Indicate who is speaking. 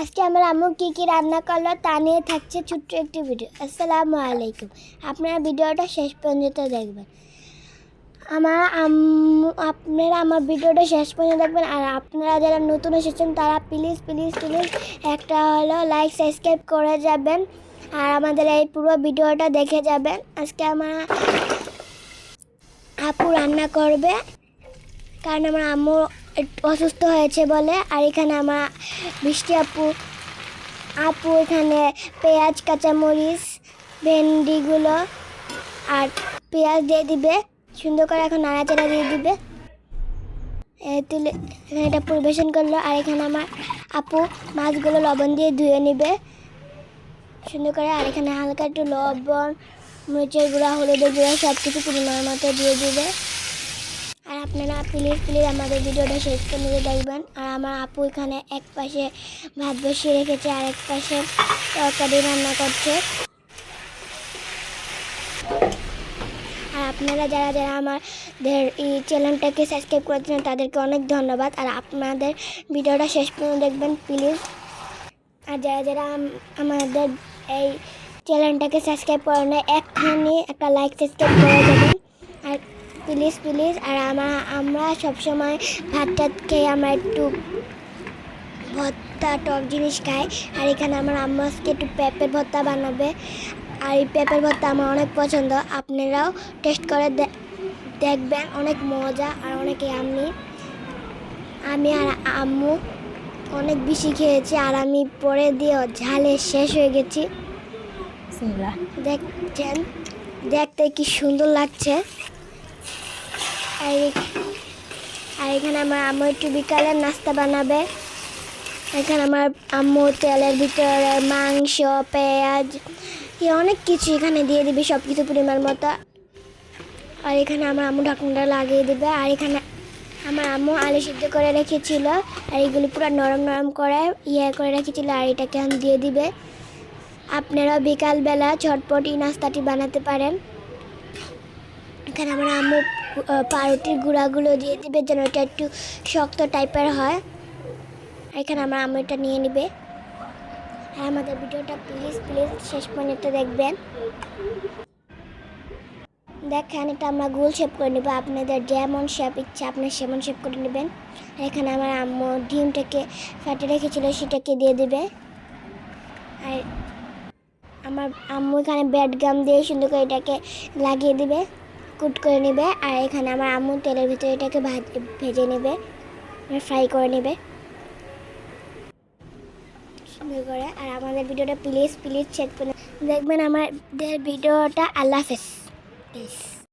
Speaker 1: আজকে আমার আম্মু কী কী রান্না করল তা নিয়ে থাকছে ছোট্ট একটি ভিডিও আসসালামু আলাইকুম। আপনারা ভিডিওটা শেষ পর্যন্ত দেখবেন। আমার আম্মু, আপনারা আমার ভিডিওটা শেষ পর্যন্ত দেখবেন। আর আপনারা যারা নতুন এসেছেন, তারা প্লিজ প্লিজ প্লিজ একটা হলো লাইক সাবস্ক্রাইব করে যাবেন। আর আমাদের এই পুরো ভিডিওটা দেখে যাবেন। আজকে আমার আপু রান্না করবে। কারণ আমার আম্মু অসুস্থ হয়েছে বলে, আর এখানে আমার বৃষ্টি আপু আপু এখানে পেঁয়াজ, কাঁচামরিচ, ভেন্ডিগুলো আর পেঁয়াজ দিয়ে দিবে। সুন্দর করে এখন নাড়াচাড়া দিয়ে দিবে। তুলে এখানে এটা পরিবেশন করল, আর এখানে আমার আপু মাছগুলো লবণ দিয়ে ধুয়ে নিবে। সুন্দর করে, আর এখানে হালকা একটু লবণ, মরিচের গুঁড়া, হলুদের গুঁড়া সব কিছু পরিমাণ মতো দিয়ে দিবে। আর আপনারা প্লিজ প্লিজ আমাদের ভিডিওটা শেষ পর্যন্ত দেখবেন। আর আমার আপু এখানে এক পাশে ভাত বসিয়ে রেখেছে, আর এক পাশে তরকারি রান্না করছে। আর আপনারা যারা যারা আমাদের এই চ্যানেলটাকে সাবস্ক্রাইব করেছেন, তাদেরকে অনেক ধন্যবাদ। আর আপনাদের ভিডিওটা শেষ পর্যন্ত দেখবেন প্লিজ আর যারা যারা আমাদের এই চ্যানেলটাকে সাবস্ক্রাইব করে এক্ষুনি একটা লাইক সাবস্ক্রাইব করে দেবেন। প্লিজ প্লিজ আর আমরা আমরা সবসময় ভাত টাত খেয়ে আমরা একটু ভর্তা টক জিনিস খাই। আর এখানে আমার আম্মু আজকে একটু পেঁপের ভর্তা বানাবে। আর এই পেঁপের ভর্তা আমার অনেক পছন্দ। আপনারাও টেস্ট করে দেখবেন অনেক মজা আর অনেক আমি আমি আর আম্মু অনেক বেশি খেয়েছি। আর আমি পরে দিয়ে ঝালে শেষ হয়ে গেছি। দেখছেন? দেখতে কি সুন্দর লাগছে। আর আর এখানে আমার আম্মু একটু বিকালের নাস্তা বানাবে। এখানে আমার আম্মু তেলের ভিতরে মাংস, পেঁয়াজ অনেক কিছু এখানে দিয়ে দিবে সব কিছু পরিমাণ মতো। আর এখানে আমার আম্মু ঢাকনাটা লাগিয়ে দেবে। আর এখানে আমার আম্মু আলু সিদ্ধ করে রেখেছিল। আর এগুলি পুরো নরম নরম করে ইয়ে করে রেখেছিল। আর এটাকে দিয়ে দিবে। আপনারা বিকালবেলা ঝটপট এই নাস্তাটি বানাতে পারেন। এখানে আমার আম্মু পাউরুটির গুঁড়াগুলো দিয়ে দিবে যেন এটা একটু শক্ত টাইপের হয়। এখানে আমার আম্মু এটা নিয়ে নেবে। আর আমাদের ভিডিওটা প্লিজ প্লিজ শেষ পর্যন্ত দেখবেন। দেখেন, এটা আমরা গোল শেপ করে নেব। আপনাদের যেমন শেপ ইচ্ছা আপনার সেমন শেপ করে নেবেন। এখানে আমার আম্মু ডিমটাকে ফাটে রেখেছিল, সেটাকে দিয়ে দেবে। আর আমার আম্মু এখানে ব্যাড গাম দিয়ে সুন্দর করে এটাকে লাগিয়ে দিবে। কুট করে নেবে আর এখানে আমার আম্মু তেলের ভিতরে এটাকে ভেজে নেবে ফ্রাই করে নেবে। সুন্দর করে। আর আমাদের ভিডিওটা প্লিজ প্লিজ চেক করে দেখবেন আমাদের ভিডিওটা। আল্লাহ হাফেজ। প্লিজ